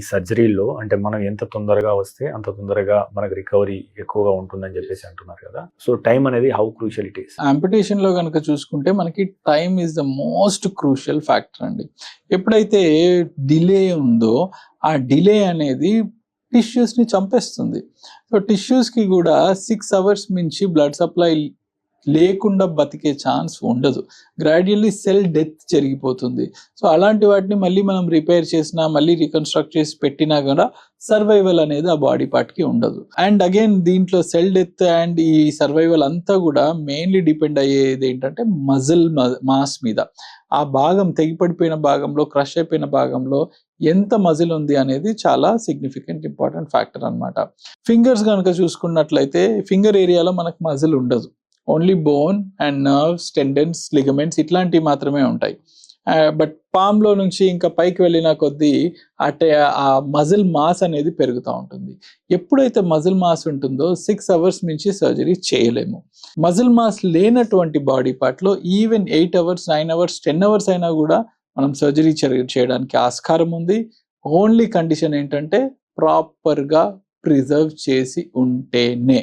సర్జరీలో అంటే మనం ఎంత తొందరగా వస్తే అంత తొందరగా మనకు రికవరీ ఎక్కువగా ఉంటుందని చెప్పేసి అంటున్నారు కదా. సో టైం అనేది హౌ క్రూషియల్ ఇట్ ఈస్ ఆంపిటేషన్లో కనుక చూసుకుంటే మనకి time is the most crucial factor అండి. ఎప్పుడైతే డిలే ఉందో ఆ డిలే అనేది టిష్యూస్ని చంపేస్తుంది. సో టిష్యూస్కి కూడా సిక్స్ అవర్స్ మించి బ్లడ్ సప్లై లేకుండా బతికే ఛాన్స్ ఉండదు. గ్రాడ్యువల్లీ సెల్ డెత్ జరిగిపోతుంది. సో అలాంటి వాటిని మళ్ళీ మనం రిపేర్ చేసినా మళ్ళీ రికన్స్ట్రక్ట్ చేసి పెట్టినా కూడా సర్వైవల్ అనేది ఆ బాడీ పార్ట్కి ఉండదు. అండ్ అగైన్ దీంట్లో సెల్ డెత్ అండ్ ఈ సర్వైవల్ అంతా కూడా మెయిన్లీ డిపెండ్ అయ్యేది ఏంటంటే మజిల్ మాస్ మీద. ఆ భాగం తెగిపడిపోయిన భాగంలో క్రష్ అయిపోయిన భాగంలో ఎంత మజిల్ ఉంది అనేది చాలా సిగ్నిఫికెంట్ ఇంపార్టెంట్ ఫ్యాక్టర్ అన్నమాట. ఫింగర్స్ కనుక చూసుకున్నట్లయితే ఫింగర్ ఏరియాలో మనకు మజిల్ ఉండదు. Only bone and nerves tendons ligaments ఇట్లాంటివి మాత్రమే ఉంటాయి. బట్ పామ్లో నుంచి ఇంకా పైకి వెళ్ళిన కొద్దీ అటే ఆ మజిల్ మాస్ అనేది పెరుగుతూ ఉంటుంది. ఎప్పుడైతే మజిల్ మాస్ ఉంటుందో సిక్స్ అవర్స్ నుంచి సర్జరీ చేయలేము. మజిల్ మాస్ లేనటువంటి బాడీ పార్ట్లో even eight hours nine hours ten hours అయినా కూడా మనం సర్జరీ చేయడానికి ఆస్కారం ఉంది. ఓన్లీ కండిషన్ ఏంటంటే ప్రాపర్గా ప్రిజర్వ్ చేసి ఉంటేనే.